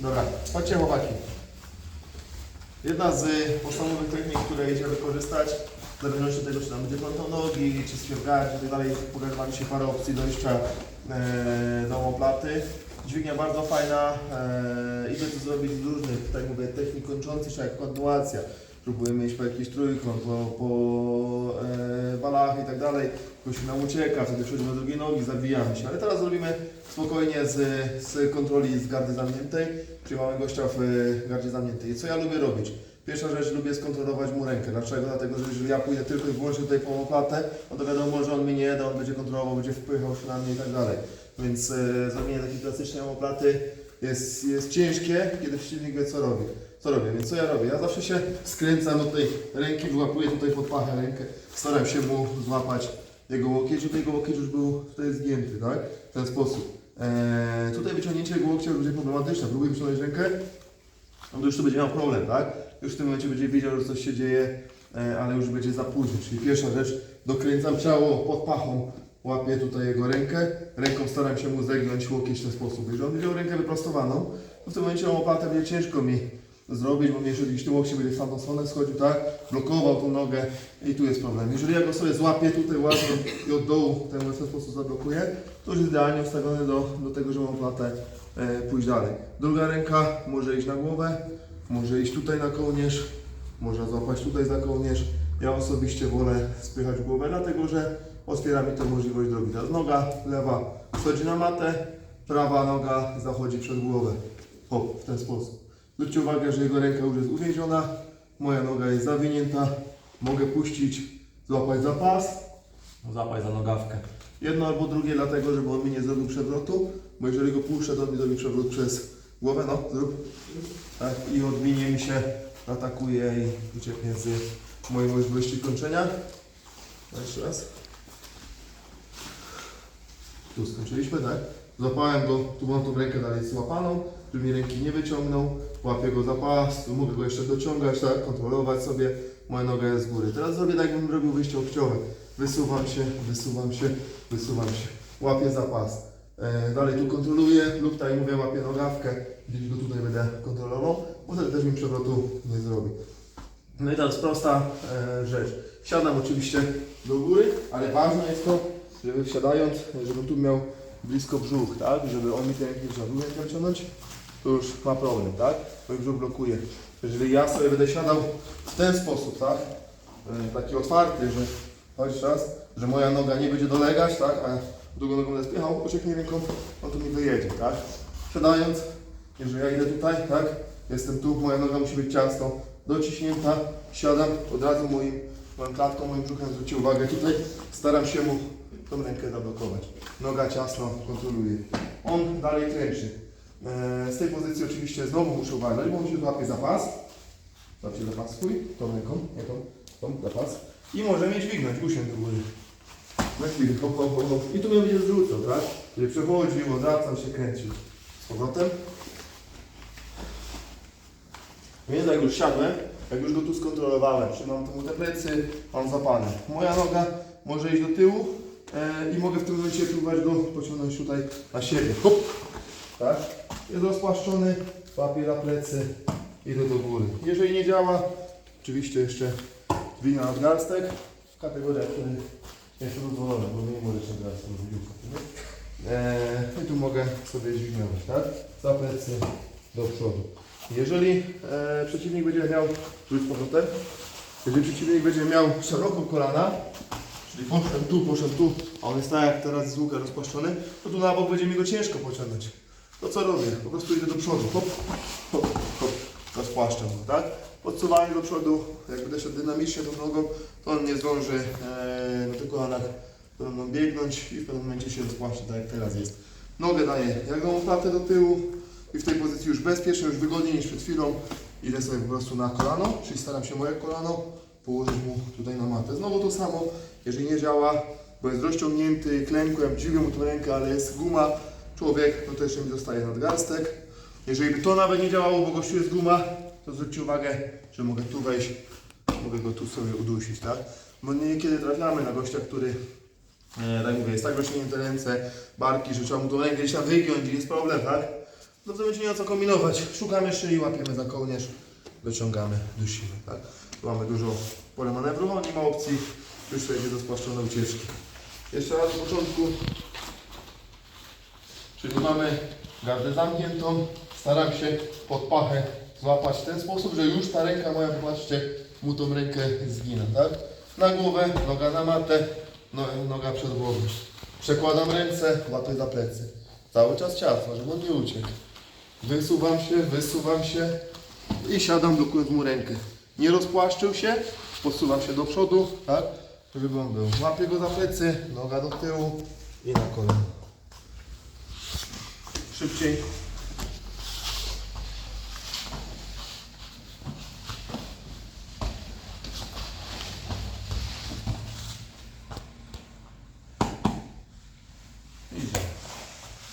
Dobra, chodźcie chłopaki. Jedna z podstawowych technik, które idziemy wykorzystać, w zależności od tego, czy tam będzie frontą nogi, czy stwierdzać i tak dalej, pokaże Wam się parę opcji dojścia e, do omoplaty. Dźwignia bardzo fajna, e, idę to zrobić z różnych, tak mówię, technik kończących, czy jak kontynuacja. Próbujemy iść po jakiś trójkąt, po, po e, i tak dalej. Ktoś nam ucieka, wtedy przechodzimy do drugiej nogi, zawijamy się. Ale teraz zrobimy spokojnie z, z kontroli z gardy zamkniętej, czyli mamy gościa w e, gardzie zamkniętej. Co ja lubię robić? Pierwsza rzecz, lubię skontrolować mu rękę. Dlaczego? Dlatego, że jeżeli ja pójdę tylko i wyłącznie tutaj po opłatę, no to wiadomo, że on mnie nie da, on będzie kontrolował, będzie wpychał się na mnie i tak dalej. Więc e, zrobienie takiej klasycznej omoplaty jest, jest ciężkie, kiedy przeciwnik wie co robi. Co robię? Więc co ja robię? Ja zawsze się skręcam do tej ręki, wyłapuję tutaj pod pachę rękę, staram się mu złapać jego łokieć, tutaj jego łokieć już był tutaj zgięty, tak? W ten sposób. Eee, tutaj wyciągnięcie jego łokcia będzie problematyczne. Próbuję wyciągnąć rękę, no to już tu będzie miał problem, tak? Już w tym momencie będzie wiedział, że coś się dzieje, e, ale już będzie za późno. Czyli pierwsza rzecz, dokręcam ciało pod pachą, łapię tutaj jego rękę, ręką staram się mu zegnąć łokieć w ten sposób. Jeżeli on miał rękę wyprostowaną, to w tym momencie łopatę będzie ciężko mi zrobić, bo jeżeli gdzieś tym łokcie będzie w tamtą stronę schodził, tak? Blokował tą nogę i tu jest problem. Jeżeli ja go sobie złapię tutaj ładnie i od dołu ten w ten sposób zablokuję, to już jest idealnie ustawiony do, do tego, że mam platę e, pójść dalej. Druga ręka może iść na głowę, może iść tutaj na kołnierz, można złapać tutaj za kołnierz. Ja osobiście wolę spychać głowę, dlatego że otwiera mi to możliwość drogi. Teraz noga lewa wchodzi na matę, prawa noga zachodzi przed głowę. O, w ten sposób. Zwróćcie uwagę, że jego ręka już jest uwięziona, moja noga jest zawinięta, mogę puścić, złapać za pas, złapać za nogawkę. Jedno albo drugie, dlatego, żeby on mi nie zrobił przewrotu, bo jeżeli go puszczę, to on mi zrobi przewrót przez głowę, no, zrób. Tak, i odminie mi się, atakuje i ucieknie z mojej możliwości kończenia. Jeszcze raz. Tu skończyliśmy, tak? Złapałem go, tu mam tą rękę dalej złapaną, żeby mi ręki nie wyciągnął. Łapię go za pas, mogę go jeszcze dociągać, tak? Kontrolować sobie. Moja noga jest z góry. Teraz zrobię tak, jakbym robił wyjście łokciowe. Wysuwam się, wysuwam się, wysuwam się. Łapię za pas. E, dalej tu kontroluję lub tak mówię, łapię nogawkę, gdzieś go tutaj będę kontrolował, bo wtedy też mi przewrotu nie zrobi. No i teraz prosta e, rzecz. Wsiadam oczywiście do góry, ale ważne jest to, żeby wsiadając, żebym tu miał blisko brzuch, tak? Żeby on mi ten żadną rękę wyciągnąć, to już ma problem, tak? Bo brzuch blokuje. Jeżeli ja sobie będę siadał w ten sposób, tak? E, taki otwarty, że chodź raz, że moja noga nie będzie dolegać, tak? A drugą nogą będę spychał, ucieknie ręką, on tu mi dojedzie, tak? Siadając, jeżeli ja idę tutaj, tak? Jestem tu, moja noga musi być ciasno dociśnięta, siadam od razu moim, moją klatką, moim brzuchem, zwróćcie uwagę, tutaj staram się mu tą rękę zablokować. Noga ciasno kontroluje. On dalej kręci. E, z tej pozycji oczywiście znowu muszę uważać, bo on się złapie za pas. Złapie za pas swój, tą ręką, nie tą, tą, za pas. I może mnie dźwignąć, usiąść do góry. Na chwilę, hop, hop, hop, hop. I tu mnie będzie zrzucał, tak? Czyli przechodził, odwracał się, kręcił. Z powrotem. Więc jak już siadłem, jak już go tu skontrolowałem, trzymam tu mu te plecy, mam zapany. Moja noga może iść do tyłu i mogę w tym momencie próbować go pociągnąć tutaj na siebie. Hop! Tak? Jest rozpłaszczony, łapię na plecy, idę do góry. Jeżeli nie działa, oczywiście jeszcze wina nadgarstek w kategoriach, które jest dozwolone, bo nie może nadgarstek robić. Eee, I tu mogę sobie dźwignąć, tak? Za plecy do przodu. Jeżeli e, przeciwnik będzie miał, rzuć powrotem, jeżeli przeciwnik będzie miał szeroko kolana, czyli poszedł tu, poszedł tu, a on jest tak jak teraz z łuka rozpłaszczony, to tu na bok będzie mi go ciężko pociągnąć. To co robię? Po prostu idę do przodu, hop, hop, hop, rozpłaszczam go, tak? Podsuwanie do przodu, jak będę szedł dynamicznie tą nogą, to on nie zdąży e, na tych kolanach będą biegnąć i w pewnym momencie się rozpłaszcza, tak jak teraz jest. Nogę daję jak tą platę do tyłu i w tej pozycji już bezpiecznie, już wygodniej niż przed chwilą. Idę sobie po prostu na kolano, czyli staram się moje kolano położyć mu tutaj na matę. Znowu to samo, jeżeli nie działa, bo jest rozciągnięty, klękłem, dźwigam mu tą rękę, ale jest guma, człowiek, no to jeszcze mi zostaje nadgarstek. Jeżeli by to nawet nie działało, bo gościu jest guma, to zwróćcie uwagę, że mogę tu wejść, mogę go tu sobie udusić, tak? Bo niekiedy trafiamy na gościa, który e, tak mówię, jest tak rozciągnięte ręce, barki, że trzeba mu tą rękę gdzieś tam wygiąć i jest problem, tak? No to będzie nie ma co kombinować. Szukamy szyi, łapiemy za kołnierz, dociągamy, dusimy, tak? Mamy dużo pola manewru, no nie ma opcji, już przejdzie do spłaszczonej ucieczki. Jeszcze raz do początku. Czyli mamy gardę zamkniętą, staram się pod pachę złapać w ten sposób, że już ta ręka moja, popatrzcie, mu tą rękę zgina, tak? Na głowę, noga na matę, no, noga przed głową. Przekładam ręce, łapię za plecy. Cały czas ciasno, żeby on nie uciekł. Wysuwam się, wysuwam się i siadam, blokując mu rękę. Nie rozpłaszczył się, posuwam się do przodu, tak? Żeby on był. Łapię go za plecy, noga do tyłu i na kolano. Szybciej,